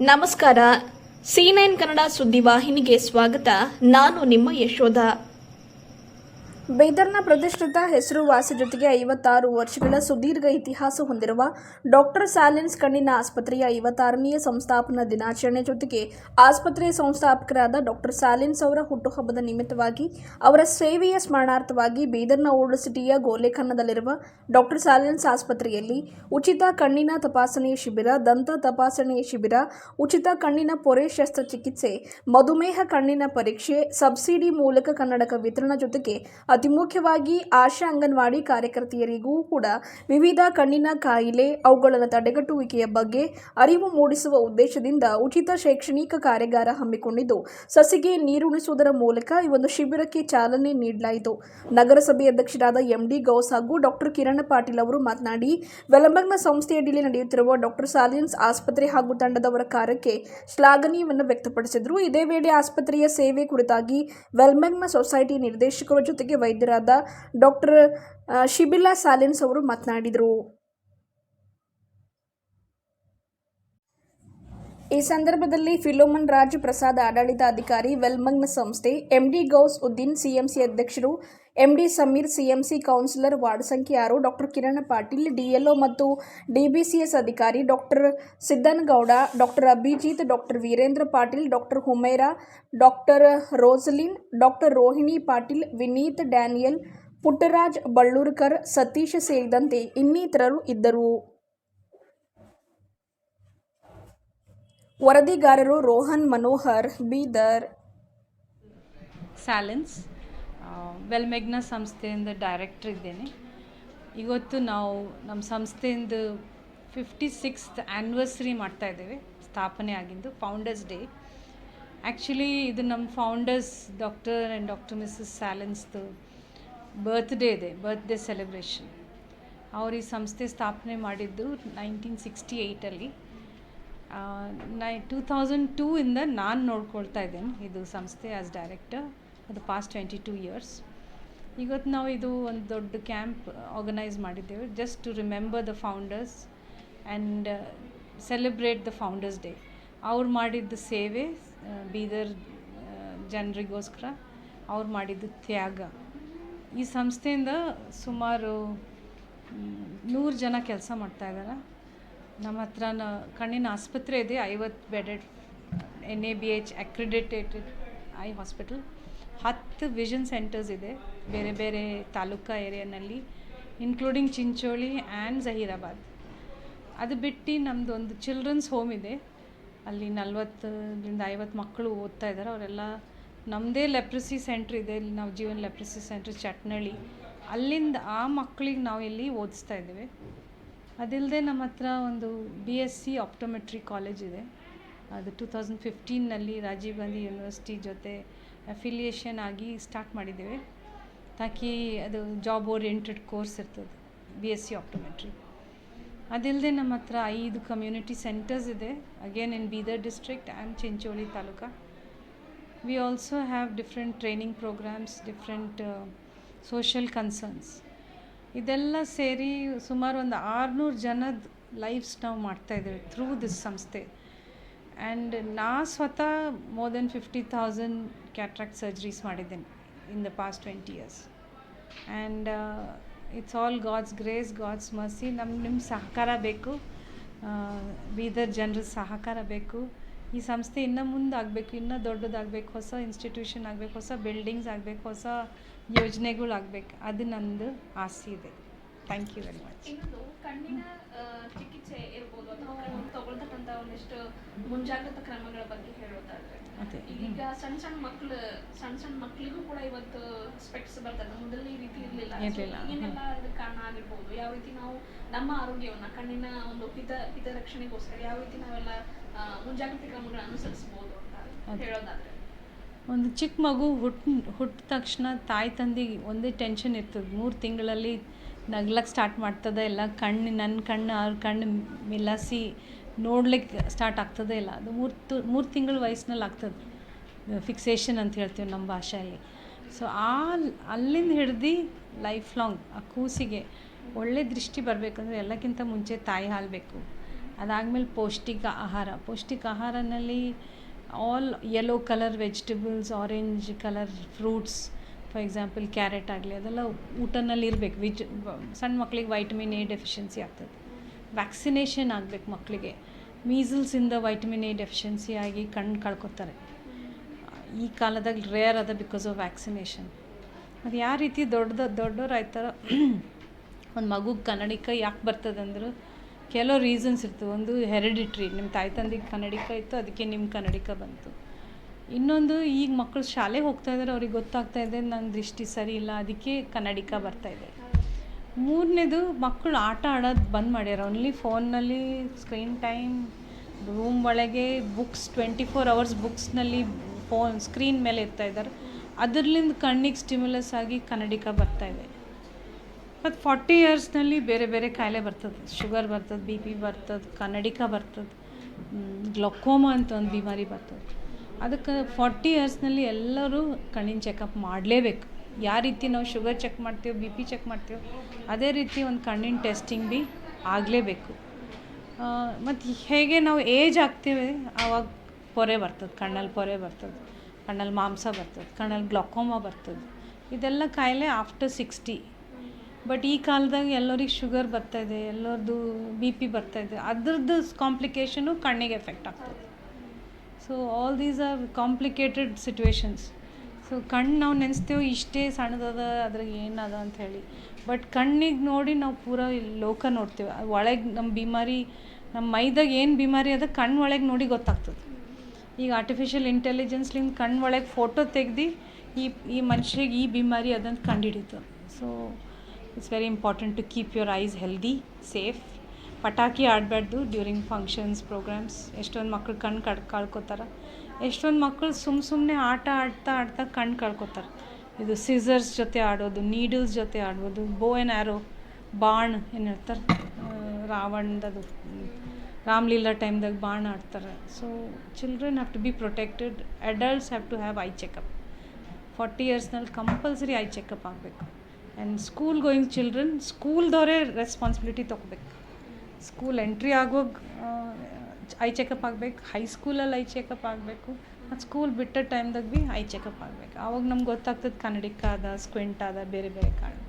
ನಮಸ್ಕಾರ. C nine Kannada ಸುದ್ದಿವಾಹಿನಿಗೆ ಸ್ವಾಗತ. ನಾನು ನಿಮ್ಮ ಯಶೋಧ. ಬೀದರ್ನ ಪ್ರತಿಷ್ಠಿತ ಹೆಸರುವಾಸಿ ಜೊತೆಗೆ ಐವತ್ತಾರು ವರ್ಷಗಳ ಸುದೀರ್ಘ ಇತಿಹಾಸ ಹೊಂದಿರುವ ಡಾಕ್ಟರ್ ಸ್ಯಾಲೆನ್ಸ್ ಕಣ್ಣಿನ ಆಸ್ಪತ್ರೆಯ ಐವತ್ತಾರನೆಯ ಸಂಸ್ಥಾಪನಾ ದಿನಾಚರಣೆ ಜೊತೆಗೆ ಆಸ್ಪತ್ರೆಯ ಸಂಸ್ಥಾಪಕರಾದ ಡಾಕ್ಟರ್ ಸ್ಯಾಲೆನ್ಸ್ ಅವರ ಹುಟ್ಟುಹಬ್ಬದ ನಿಮಿತ್ತವಾಗಿ ಅವರ ಸೇವೆಯ ಸ್ಮರಣಾರ್ಥವಾಗಿ ಬೀದರ್ನ ಓಲ್ಡ್ ಸಿಟಿಯ ಗೋಲೆಖಾನದಲ್ಲಿರುವ ಡಾಕ್ಟರ್ ಸ್ಯಾಲೆನ್ಸ್ ಆಸ್ಪತ್ರೆಯಲ್ಲಿ ಉಚಿತ ಕಣ್ಣಿನ ತಪಾಸಣೆಯ ಶಿಬಿರ, ದಂತ ತಪಾಸಣೆಯ ಶಿಬಿರ, ಉಚಿತ ಕಣ್ಣಿನ ಪೊರೆ ಶಸ್ತ್ರಚಿಕಿತ್ಸೆ, ಮಧುಮೇಹ ಕಣ್ಣಿನ ಪರೀಕ್ಷೆ, ಸಬ್ಸಿಡಿ ಮೂಲಕ ಕನ್ನಡಕ ವಿತರಣಾ ಜೊತೆಗೆ ಅತಿ ಮುಖ್ಯವಾಗಿ ಆಶಾ ಅಂಗನವಾಡಿ ಕಾರ್ಯಕರ್ತೆಯರಿಗೂ ಕೂಡ ವಿವಿಧ ಕಣ್ಣಿನ ಕಾಯಿಲೆ, ಅವುಗಳನ್ನು ತಡೆಗಟ್ಟುವಿಕೆಯ ಬಗ್ಗೆ ಅರಿವು ಮೂಡಿಸುವ ಉದ್ದೇಶದಿಂದ ಉಚಿತ ಶೈಕ್ಷಣಿಕ ಕಾರ್ಯಾಗಾರ ಹಮ್ಮಿಕೊಂಡಿದ್ದು, ಸಸಿಗೆ ನೀರುಣಿಸುವುದರ ಮೂಲಕ ಈ ಒಂದು ಶಿಬಿರಕ್ಕೆ ಚಾಲನೆ ನೀಡಲಾಯಿತು. ನಗರಸಭೆ ಅಧ್ಯಕ್ಷರಾದ ಎಂಡಿ ಗೌಸ್ ಹಾಗೂ ಡಾಕ್ಟರ್ ಕಿರಣ್ ಪಾಟೀಲ್ ಅವರು ಮಾತನಾಡಿ ವೆಲಂಬಗ್ನ ಸಂಸ್ಥೆಯಡಿಯಲ್ಲಿ ನಡೆಯುತ್ತಿರುವ ಡಾಕ್ಟರ್ ಸಾಲಿಯನ್ಸ್ ಆಸ್ಪತ್ರೆ ಹಾಗೂ ತಂಡದವರ ಕಾರ್ಯಕ್ಕೆ ಶ್ಲಾಘನೀಯವನ್ನು ವ್ಯಕ್ತಪಡಿಸಿದರು. ಇದೇ ವೇಳೆ ಆಸ್ಪತ್ರೆಯ ಸೇವೆ ಕುರಿತಾಗಿ ವೆಲ್ಮೆಗ್ನ ಸೊಸೈಟಿ ನಿರ್ದೇಶಕರ ಜೊತೆಗೆ ವೈದ್ಯರಾದ ಡಾಕ್ಟರ್ ಶಿಬಿಲಾ ಸಾಲಿನ್ಸ್ ಅವರು ಮಾತನಾಡಿದರು. ಈ ಸಂದರ್ಭದಲ್ಲಿ ಫಿಲೋಮನ್ ರಾಜ್ ಪ್ರಸಾದ್ ಆಡಳಿತಾಧಿಕಾರಿ, ವೆಲ್ಮಗ್ನ ಸಂಸ್ಥೆ M D Ghous Uddin CMC ಅಧ್ಯಕ್ಷರು MD Sameer CMC councillor ward ಸಂಖ್ಯೆ ಆರು ಡಾಕ್ಟರ್ ಕಿರಣ್ ಪಾಟೀಲ್ ಡಿಎಲ್ಒ ಮತ್ತು ಡಿಬಿಸಿಎಸ್ ಅಧಿಕಾರಿ doctor Siddanagouda doctor Abhijit doctor Veerendra Patil doctor Humera doctor Roslin doctor Rohini Patil Vineet Daniel Puttaraj Ballurkar Satish ಸೇರಿದಂತೆ ಇನ್ನಿತರರು ಇದ್ದರು. ವರದಿಗಾರರು ರೋಹನ್ ಮನೋಹರ್, ಬೀದರ್. ಸ್ಯಾಲೆನ್ಸ್ ವೆಲ್ಮೆಗ್ನ ಸಂಸ್ಥೆಯಿಂದ ಡೈರೆಕ್ಟ್ರ್ ಇದ್ದೇನೆ. ಇವತ್ತು ನಾವು ನಮ್ಮ ಸಂಸ್ಥೆಯಿಂದ ಫಿಫ್ಟಿ ಸಿಕ್ಸ್ತ್ ಆ್ಯನಿವರ್ಸರಿ ಮಾಡ್ತಾ ಇದ್ದೇವೆ, ಸ್ಥಾಪನೆ ಆಗಿದ್ದು ಫೌಂಡರ್ಸ್ ಡೇ ಆ್ಯಕ್ಚುಲಿ ಇದು ನಮ್ಮ founders doctor and doctor missus ಸ್ಯಾಲೆನ್ಸ್ದು birthday ಇದೆ ಬರ್ತ್ಡೇ ಸೆಲೆಬ್ರೇಷನ್ ಅವರು ಈ ಸಂಸ್ಥೆ ಸ್ಥಾಪನೆ ಮಾಡಿದ್ದು ನೈನ್ಟೀನ್ ಸಿಕ್ಸ್ಟಿ ಏಯ್ಟಲ್ಲಿ ನೈ ಟೂ ಥೌಸಂಡ್ ಟೂ ಇಂದ ನಾನು ನೋಡ್ಕೊಳ್ತಾ ಇದ್ದೇನೆ, ಇದು ಸಂಸ್ಥೆ ಆ್ಯಸ್ ಡೈರೆಕ್ಟರ್ ಅದು ಪಾಸ್ಟ್ ಟ್ವೆಂಟಿ ಟೂ ಇಯರ್ಸ್ ಇವತ್ತು ನಾವು ಇದು ಒಂದು ದೊಡ್ಡ ಕ್ಯಾಂಪ್ ಆರ್ಗನೈಸ್ ಮಾಡಿದ್ದೇವೆ. Just to remember the founders and celebrate the founders day ಅವ್ರು ಮಾಡಿದ್ದ ಸೇವೆ ಆ, ಬೀದರ್ ಜನರಿಗೋಸ್ಕರ ಅವ್ರು ಮಾಡಿದ್ದ ತ್ಯಾಗ. ಈ ಸಂಸ್ಥೆಯಿಂದ ಸುಮಾರು ನೂರು ಜನ ಕೆಲಸ ಮಾಡ್ತಾ ಇದ್ದಾರೆ ನಮ್ಮ ಹತ್ರ ಕಣ್ಣಿನ ಆಸ್ಪತ್ರೆ ಇದೆ ಐವತ್ತು bedded N A B H accredited eye hospital ಹತ್ತು ವಿಷನ್ ಸೆಂಟರ್ಸ್ ಇದೆ. ಬೇರೆ ಬೇರೆ ತಾಲೂಕಾ ಏರಿಯಾನಲ್ಲಿ ಇನ್ಕ್ಲೂಡಿಂಗ್ ಚಿಂಚೋಳಿ ಆ್ಯಂಡ್ ಜಹೀರಾಬಾದ್ ಅದು ಬಿಟ್ಟು ನಮ್ಮದು ಒಂದು ಚಿಲ್ಡ್ರನ್ಸ್ ಹೋಮ್ ಇದೆ. ಅಲ್ಲಿ ನಲ್ವತ್ತರಿಂದ ಐವತ್ತು ಮಕ್ಕಳು ಓದ್ತಾ ಇದ್ದಾರೆ. ಅವರೆಲ್ಲ ನಮ್ಮದೇ ಲೆಪ್ರಸಿ ಸೆಂಟ್ರ್ ಇದೆ. ಇಲ್ಲಿ ನಾವು ಜೀವನ್ ಲೆಪ್ರಸಿ ಸೆಂಟ್ರ್ ಚಟ್ನಳ್ಳಿ. ಅಲ್ಲಿಂದ ಆ ಮಕ್ಕಳಿಗೆ ನಾವು ಇಲ್ಲಿ ಓದಿಸ್ತಾ ಇದ್ದೇವೆ. ಅದಿಲ್ಲದೆ ನಮ್ಮ ಹತ್ರ ಒಂದು B S C optometry college ಇದೆ. ಅದು ಟೂ ತೌಸಂಡ್ ಫಿಫ್ಟೀನಲ್ಲಿ ರಾಜೀವ್ ಗಾಂಧಿ ಯೂನಿವರ್ಸಿಟಿ ಜೊತೆ ಅಫಿಲಿಯೇಷನ್ ಆಗಿ ಸ್ಟಾರ್ಟ್ ಮಾಡಿದ್ದೇವೆ. ತಾಕಿ ಅದು ಜಾಬ್ ಓರಿಯೆಂಟೆಡ್ ಕೋರ್ಸ್ ಇರ್ತದೆ ಬಿ ಎಸ್ ಸಿ ಆಪ್ಟೋಮೆಟ್ರಿ ಅದಿಲ್ಲದೆ ನಮ್ಮ ಹತ್ರ ಐದು ಕಮ್ಯುನಿಟಿ ಸೆಂಟರ್ಸ್ ಇದೆ. Again in Bidar district and Chincholi taluka. We also have different training programmes different social concerns ಇದೆಲ್ಲ ಸೇರಿ ಸುಮಾರು ಒಂದು ಆರುನೂರು ಜನದ ಲೈಫ್ಸ್ ನಾವು ಮಾಡ್ತಾಯಿದ್ದೇವೆ ಥ್ರೂ ದಿಸ್ ಸಂಸ್ಥೆ. ಆ್ಯಂಡ್ ನಾ ಸ್ವತಃ more than fifty thousand cataract surgeries ಮಾಡಿದ್ದೇನೆ in the past twenty years and it's all God's grace God's mercy ನಮ್ಮ ನಿಮ್ಮ ಸಹಕಾರ ಬೇಕು. ಬೀದರ್ ಜನರ ಸಹಕಾರ ಬೇಕು. ಈ ಸಂಸ್ಥೆ ಇನ್ನೂ ಮುಂದಾಗಬೇಕು, ಇನ್ನೂ ದೊಡ್ಡದಾಗಬೇಕು, ಹೊಸ ಇನ್ಸ್ಟಿಟ್ಯೂಷನ್ ಆಗಬೇಕು, ಹೊಸ ಬಿಲ್ಡಿಂಗ್ಸ್ ಆಗಬೇಕು, ಹೊಸ ಯೋಜನೆಗಳು ಆಗಬೇಕು ಅದು ನಂದು ಆಸೆ ಇದೆ. ಥ್ಯಾಂಕ್ ಯು ವೆರಿ ಮಚ್ ಇನ್ನೊಂದು ಕಣ್ಣಿನ ಚಿಕಿತ್ಸೆ ಇರ್ಬೋದು ಅಥವಾ ತಗೊಳ್ತಕ್ಕಂಥ ಒಂದಿಷ್ಟು ಮುಂಜಾಗ್ರತಾ ಕ್ರಮಗಳ ಬಗ್ಗೆ ಹೇಳೋದಾದ್ರೆ. ಈಗ ಸಣ್ಣ ಸಣ್ಣ ಮಕ್ಕಳು ಸಣ್ಣ ಸಣ್ಣ ಮಕ್ಕಳಿಗೂ ಕೂಡ ಇವತ್ತು ಸ್ಪೆಕ್ಟ್ಸ್ ಬರ್ತದೆ. ಮೊದಲ ಈ ರೀತಿ ಇರಲಿಲ್ಲ. ಏನೆಲ್ಲ ಕಾರಣ ಆಗಿರ್ಬೋದು? ಯಾವ ರೀತಿ ನಾವು ನಮ್ಮ ಆರೋಗ್ಯವನ್ನ ಕಣ್ಣಿನ ಒಂದು ಹಿತ ಹಿತರಕ್ಷಣೆಗೋಸ್ಕರ ಯಾವ ರೀತಿ ನಾವೆಲ್ಲ ಮುಂಜಾಗ್ರತೆ ಕ್ರಮಗಳನ್ನ ಅನುಸರಿಸಬಹುದು ಅಂತ. ಹೇಳೋದಾದ್ರೆ. ಒಂದು ಚಿಕ್ಕ ಮಗು ಹುಟ್ ಹುಟ್ಟಿದ ತಕ್ಷಣ ತಾಯಿ ತಂದೆಗೆ ಒಂದೇ ಟೆನ್ಷನ್ ಇರ್ತದೆ. ಮೂರು ತಿಂಗಳಲ್ಲಿ ನಗ್ಲಕ್ಕೆ ಸ್ಟಾರ್ಟ್ ಮಾಡ್ತದೆ ಇಲ್ಲ, ಕಣ್ಣು ನನ್ನ ಕಣ್ಣು, ಅವ್ರ ಕಣ್ಣು ಮಿಲಾಸಿ ನೋಡ್ಲಿಕ್ಕೆ ಸ್ಟಾರ್ಟ್ ಆಗ್ತದೆ ಇಲ್ಲ. ಅದು ಮೂರು ಮೂರು ತಿಂಗಳ ವಯಸ್ಸಿನಲ್ಲಿ ಆಗ್ತದೆ. ಫಿಕ್ಸೇಷನ್ ಅಂತ ಹೇಳ್ತೀವಿ ನಮ್ಮ ಭಾಷೆಯಲ್ಲಿ. ಸೊ ಆ ಅಲ್ಲಿಂದ ಹಿಡ್ದು ಲೈಫ್ ಲಾಂಗ್ ಆ ಕೂಸಿಗೆ ಒಳ್ಳೆ ದೃಷ್ಟಿ ಬರಬೇಕಂದ್ರೆ ಎಲ್ಲಕ್ಕಿಂತ ಮುಂಚೆ ತಾಯಿ ಹಾಲು ಬೇಕು. ಅದಾದಮೇಲೆ ಪೌಷ್ಟಿಕ ಆಹಾರ. ಪೌಷ್ಟಿಕ ಆಹಾರನಲ್ಲಿ all yellow colour vegetables orange colour fruits for example carrot ಆಗಲಿ, ಅದೆಲ್ಲ ಊಟನಲ್ಲಿ ಇರಬೇಕು. ವಿಜ್ ಸಣ್ಣ ಮಕ್ಕಳಿಗೆ ವೈಟಮಿನ್ ಎ ಡೆಫಿಷಿಯನ್ಸಿ ಆಗ್ತದೆ. ವ್ಯಾಕ್ಸಿನೇಷನ್ ಆಗಬೇಕು ಮಕ್ಕಳಿಗೆ ಮೀಸಲ್ಸಿಂದ ವೈಟಮಿನ್ ಎ ಡೆಫಿಷಿಯನ್ಸಿ ಆಗಿ ಕಣ್ಣು ಕಳ್ಕೊತಾರೆ. ಈ ಕಾಲದಾಗ ರೇರ್ ಅದ ಬಿಕಾಸ್ ಆಫ್ ವ್ಯಾಕ್ಸಿನೇಷನ್ ಅದು ಯಾವ ರೀತಿ ದೊಡ್ಡದ, ದೊಡ್ಡವ್ರು ಆಯ್ತಾರ, ಒಂದು ಮಗುಗೆ ಕನ್ನಡಿಕ ಯಾಕೆ ಬರ್ತದಂದ್ರೆ ಕೆಲವು ರೀಸನ್ಸ್ ಇರ್ತವೆ. ಒಂದು ಹೆರಿಡಿಟ್ರಿ ನಿಮ್ಮ ತಾಯಿ ತಂದೆಗೆ ಕನ್ನಡಿಕ ಇತ್ತು, ಅದಕ್ಕೆ ನಿಮ್ಮ ಕನ್ನಡಿಕ ಬಂತು. ಇನ್ನೊಂದು ಈಗ ಮಕ್ಕಳು ಶಾಲೆಗೆ ಹೋಗ್ತಾ ಇದ್ದಾರೆ, ಅವ್ರಿಗೆ ಗೊತ್ತಾಗ್ತಾ ಇದೆ, ನನ್ನ ದೃಷ್ಟಿ ಸರಿ ಇಲ್ಲ, ಅದಕ್ಕೆ ಕನ್ನಡಿಕ ಬರ್ತಾ ಇದೆ. ಮೂರನೇದು ಮಕ್ಕಳು ಆಟ ಆಡೋದು ಬಂದ್ ಮಾಡ್ಯಾರ. ಓನ್ಲಿ ಫೋನ್ನಲ್ಲಿ ಸ್ಕ್ರೀನ್ ಟೈಮ್ ರೂಮ್ ಒಳಗೆ ಬುಕ್ಸ್ ಟ್ವೆಂಟಿ ಫೋರ್ ಅವರ್ಸ್ ಬುಕ್ಸ್ನಲ್ಲಿ ಫೋನ್ ಸ್ಕ್ರೀನ್ ಮೇಲೆ ಇರ್ತಾ ಇದ್ದಾರೆ. ಅದರಲ್ಲಿಂದ ಕಣ್ಣಿಗೆ ಸ್ಟಿಮ್ಯುಲಸ್ ಆಗಿ ಕನ್ನಡಿಕ ಬರ್ತಾ ಇದೆ. ಮತ್ತು ಫಾರ್ಟಿ ಇಯರ್ಸ್ನಲ್ಲಿ ಬೇರೆ ಬೇರೆ ಕಾಯಿಲೆ ಬರ್ತದೆ. ಶುಗರ್ ಬರ್ತದೆ ಬಿ ಪಿ ಬರ್ತದೆ, ಕನ್ನಡಿಕ ಬರ್ತದೆ ಗ್ಲೊಕೋಮಾ ಅಂತ ಒಂದು ಬಿಮಾರಿ ಬರ್ತದೆ. ಅದಕ್ಕೆ ಫಾರ್ಟಿ ಇಯರ್ಸ್ನಲ್ಲಿ ಎಲ್ಲರೂ ಕಣ್ಣಿನ ಚೆಕಪ್ ಮಾಡಲೇಬೇಕು. ಯಾವ ರೀತಿ ನಾವು ಶುಗರ್ ಚೆಕ್ ಮಾಡ್ತೀವಿ, ಬಿ ಪಿ ಚೆಕ್ ಮಾಡ್ತೀವೋ, ಅದೇ ರೀತಿ ಒಂದು ಕಣ್ಣಿನ ಟೆಸ್ಟಿಂಗ್ ಭೀ ಆಗಲೇಬೇಕು. ಮತ್ತು ಹೇಗೆ ನಾವು ಏಜ್ ಆಗ್ತೀವಿ ಆವಾಗ ಪೊರೆ ಬರ್ತದೆ, ಕಣ್ಣಲ್ಲಿ ಪೊರೆ ಬರ್ತದೆ, ಕಣ್ಣಲ್ಲಿ ಮಾಂಸ ಬರ್ತದೆ, ಕಣ್ಣಲ್ಲಿ ಗ್ಲಾಕೋಮಾ ಬರ್ತದೆ. ಇದೆಲ್ಲ ಕಾಯಿಲೆ ಆಫ್ಟರ್ ಸಿಕ್ಸ್ಟಿ. ಬಟ್ ಈ ಕಾಲದಾಗ ಎಲ್ಲರಿಗೆ ಶುಗರ್ ಬರ್ತಾಯಿದೆ ಎಲ್ಲರದ್ದು ಬಿ ಪಿ ಬರ್ತಾಯಿದೆ ಅದ್ರದ್ದು ಕಾಂಪ್ಲಿಕೇಶನು ಕಣ್ಣಿಗೆ ಎಫೆಕ್ಟ್ ಆಗ್ತದೆ. So all these are complicated situations so ಕಣ್ಣು ನಾವು ನೆನೆಸ್ತೇವೆ ಇಷ್ಟೇ ಸಣ್ಣದದ, ಅದ್ರಾಗ ಏನದ ಅಂತ ಹೇಳಿ ಬಟ್ ಕಣ್ಣಿಗೆ ನೋಡಿ ನಾವು ಪೂರ ಲೋಕ ನೋಡ್ತೇವೆ. ಒಳಗೆ ನಮ್ಮ ಬಿಮಾರಿ ನಮ್ಮ ಮೈದಾಗ ಏನು ಬಿಮಾರಿ ಅದ ಕಣ್ಣು ಒಳಗೆ ನೋಡಿ ಗೊತ್ತಾಗ್ತದೆ. ಈಗ ಆರ್ಟಿಫಿಷಿಯಲ್ ಇಂಟೆಲಿಜೆನ್ಸ್ಲಿಂದ ಕಣ್ಣು ಒಳಗೆ ಫೋಟೋ ತೆಗ್ದು ಈ ಈ ಮನುಷ್ಯರಿಗೆ ಈ ಬಿಮಾರಿ ಅದಂತ ಕಂಡುಹಿಡಿತು so it's very important to keep your eyes healthy safe ಪಟಾಕಿ ಆಡಬಾರ್ದು ಡ್ಯೂರಿಂಗ್ ಫಂಕ್ಷನ್ಸ್, ಪ್ರೋಗ್ರಾಮ್ಸ್. ಎಷ್ಟೊಂದು ಮಕ್ಳು ಕಣ್ಣು ಕಡ್, ಕಳ್ಕೊತಾರೆ. ಎಷ್ಟೊಂದು ಮಕ್ಕಳು ಸುಮ್ಮ ಸುಮ್ಮನೆ ಆಟ ಆಡ್ತಾ ಆಡ್ತಾ ಕಣ್ಣು ಕಳ್ಕೊತಾರೆ. ಇದು ಸಿಸರ್ಸ್ ಜೊತೆ ಆಡೋದು ನೀಡಲ್ಸ್ ಜೊತೆ ಆಡ್ಬೋದು ಬೋ ಆ್ಯಂಡ್ ಆ್ಯರೋ ಬಾಣ್ ಏನು ಹೇಳ್ತಾರೆ ರಾವಣದದು, ರಾಮ್ಲೀಲಾ ಟೈಮ್ದಾಗ ಬಾಣ್ ಆಡ್ತಾರೆ. So children have to be protected adults have to have eye checkup forty ಇಯರ್ಸ್ನಲ್ಲಿ compulsory eye checkup ಆಗಬೇಕು. ಆ್ಯಂಡ್ ಸ್ಕೂಲ್ ಗೋಯಿಂಗ್ ಚಿಲ್ಡ್ರನ್ ಸ್ಕೂಲ್ದವರೇ ರೆಸ್ಪಾನ್ಸಿಬಿಲಿಟಿ ತೊಗೋಬೇಕು. ಸ್ಕೂಲ್ ಎಂಟ್ರಿ ಆಗೋ ಐ ಚೆಕಪ್ ಆಗಬೇಕು ಹೈಸ್ಕೂಲಲ್ಲಿ ಐ ಚೆಕಪ್ ಆಗಬೇಕು, ಮತ್ತು ಸ್ಕೂಲ್ ಬಿಟ್ಟ ಟೈಮ್ದಾಗ ಭೀ ಐ ಚೆಕಪ್ ಆಗಬೇಕು. ಆವಾಗ ನಮ್ಗೆ ಗೊತ್ತಾಗ್ತದೆ ಕನ್ನಡಿಕ ಅದ ಸ್ಕ್ವಿಂಟ್ ಅದ ಬೇರೆ ಬೇರೆ ಕಾರಣ.